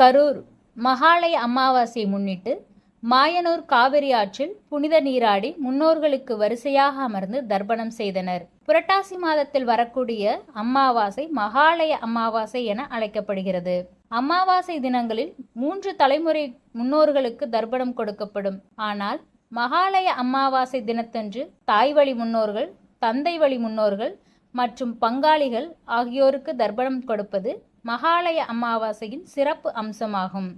கரூர் மகாலய அமாவாசையை முன்னிட்டு மாயனூர் காவிரி ஆற்றில் புனித நீராடி முன்னோர்களுக்கு வரிசையாக அமர்ந்து தர்ப்பணம் செய்தனர். புரட்டாசி மாதத்தில் வரக்கூடிய அமாவாசை மகாலய அமாவாசை என அழைக்கப்படுகிறது. அமாவாசை தினங்களில் மூன்று தலைமுறை முன்னோர்களுக்கு தர்ப்பணம் கொடுக்கப்படும். ஆனால் மகாலய அமாவாசை தினத்தன்று தாய் வழி முன்னோர்கள் தந்தை வழி முன்னோர்கள் மற்றும் பங்காளிகள் ஆகியோருக்கு தர்ப்பணம் கொடுப்பது மகாலய அமாவாசையின் சிறப்பு அம்சமாகும்.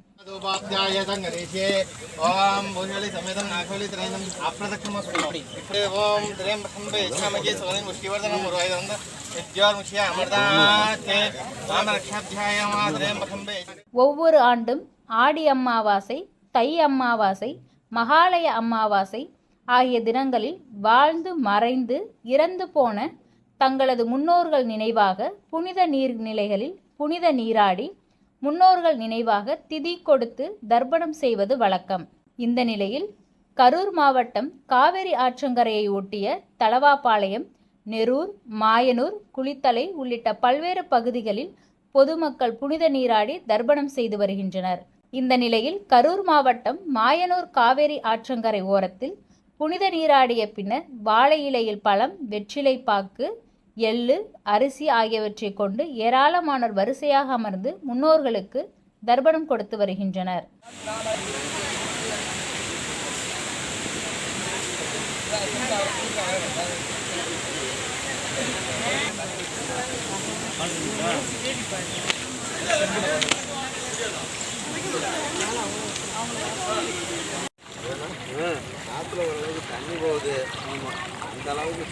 ஒவ்வொரு ஆண்டும் ஆடி அம்மாவாசை தை அம்மாவாசை மகாலய அம்மாவாசை ஆகிய தினங்களில் வாழ்ந்து மறைந்து இறந்து போன தங்களது முன்னோர்கள் நினைவாக புனித நீர்நிலைகளில் புனித நீராடி முன்னோர்கள் நினைவாக திதி கொடுத்து தர்ப்பணம் செய்வது வழக்கம். இந்த நிலையில் கரூர் மாவட்டம் காவிரி ஆற்றங்கரையை ஒட்டிய தளவாபாளையம் நெரூர் மாயனூர் குளித்தலை உள்ளிட்ட பல்வேறு பகுதிகளில் பொதுமக்கள் புனித நீராடி தர்ப்பணம் செய்து வருகின்றனர். இந்த நிலையில் கரூர் மாவட்டம் மாயனூர் காவேரி ஆற்றங்கரை ஓரத்தில் புனித நீராடிய பின்னர் வாழை இலையில் பழம் வெற்றிலை பாக்கு எள்ளு அரிசி ஆகியவற்றை கொண்டு ஏராளமானோர் வரிசையாக அமர்ந்து முன்னோர்களுக்கு தர்ப்பணம் கொடுத்து வருகின்றனர். ஆற்றுல ஓரளவுக்கு தண்ணி போகுது. அந்த அளவுக்கு